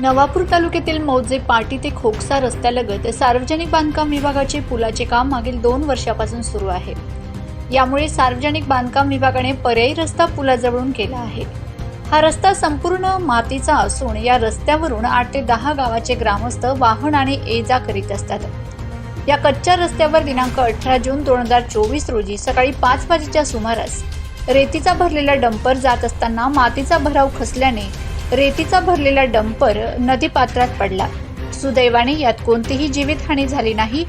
नवापूर तालुक्यातील मौजे पाटी ते खोकसा रस्त्यालगत सार्वजनिक बांधकाम विभागाचे पुलाचे काम मागील दोन वर्षापासून सुरू आहे. यामुळे सार्वजनिक बांधकाम विभागाने पर्यायी रस्ता पुलाजवळून केला आहे. हा रस्ता संपूर्ण मातीचा असून या रस्त्यावरून आठ ते दहा गावाचे ग्रामस्थ वाहन आणि ये जा करीत असतात. या कच्च्या रस्त्यावर दिनांक अठरा जून दोन हजार चोवीस रोजी सकाळी पाच वाजेच्या सुमारास रेतीचा भरलेला डंपर जात असताना मातीचा भराव खसल्याने रेतीचा भरलेला डंपर नदीपात्रात पडला. सुदैवाने यात कोणतीही जीवितहानी झाली नाही.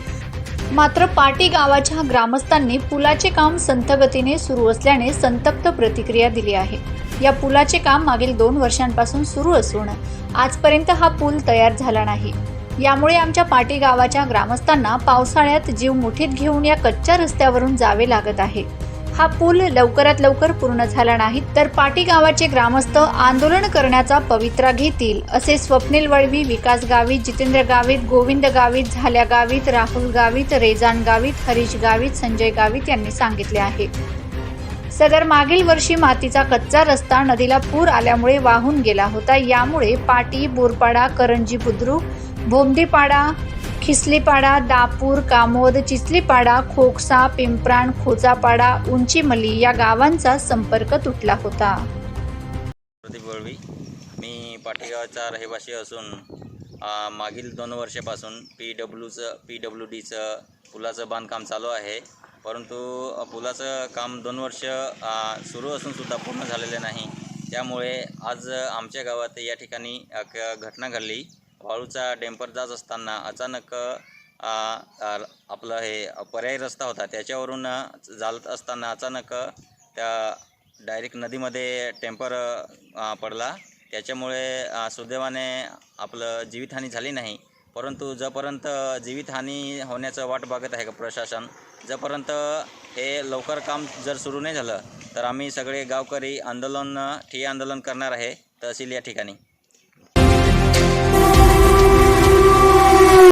मात्र पाटी गावाच्या ग्रामस्थांनी पुलाचे काम संथगतीने सुरू असल्याने संतप्त प्रतिक्रिया दिली आहे. या पुलाचे काम मागील दोन वर्षांपासून सुरू असून आजपर्यंत हा पूल तयार झाला नाही. यामुळे आमच्या पाटी गावाच्या ग्रामस्थांना पावसाळ्यात जीव मुठीत घेऊन या कच्च्या रस्त्यावरून जावे लागत आहे. हा पूल लवकरात लवकर पूर्ण झाला नाही तर पाटी गावाचे ग्रामस्थ आंदोलन करण्याचा पवित्रा घेतील असे स्वप्नील वळवी विकास गावित जितेंद्र गावित गोविंद गावित झाल्या गावित राहुल गावित रेजान गावित हरीश गावित संजय गावित यांनी सांगितले आहे. सदर मागील वर्षी मातीचा कच्चा रस्ता नदीला पूर आल्यामुळे वाहून गेला होता यामुळे पाटी बोरपाडा करंजी बुद्रुक भोमदीपाडा खिसलीपाडा दापूर कामोद चिचलीपाडा खोकसा पिंपराण खोचापाडा उंचीमली या गावांचा संपर्क तुटला होता. मी पाटेगावचा रहिवासी असून मागील दोन वर्षापासून पी डब्ल्यूचं पी डब्ल्यू डीचं पुलाचं बांधकाम चालू आहे. परंतु पुलाचं काम दोन वर्ष सुरू असूनसुद्धा पूर्ण झालेले नाही. त्यामुळे आज आमच्या गावात या ठिकाणी एक घटना घडली. वाळूचा डेंपर जात असताना अचानक आपलं हे पर्यायी रस्ता होता. त्याच्यावरून चालत असताना अचानक त्या डायरेक्ट नदीमध्ये टेम्पर पडला. त्याच्यामुळे सुदैवाने आपलं जीवितहानी झाली नाही. परंतु जोपर्यंत जीवितहानी होण्याचं वाट बघत आहे का प्रशासन जोपर्यंत हे लवकर काम जर सुरू नाही झालं तर आम्ही सगळे गावकरी आंदोलन ठिय आंदोलन करणार आहे तहसील या ठिकाणी.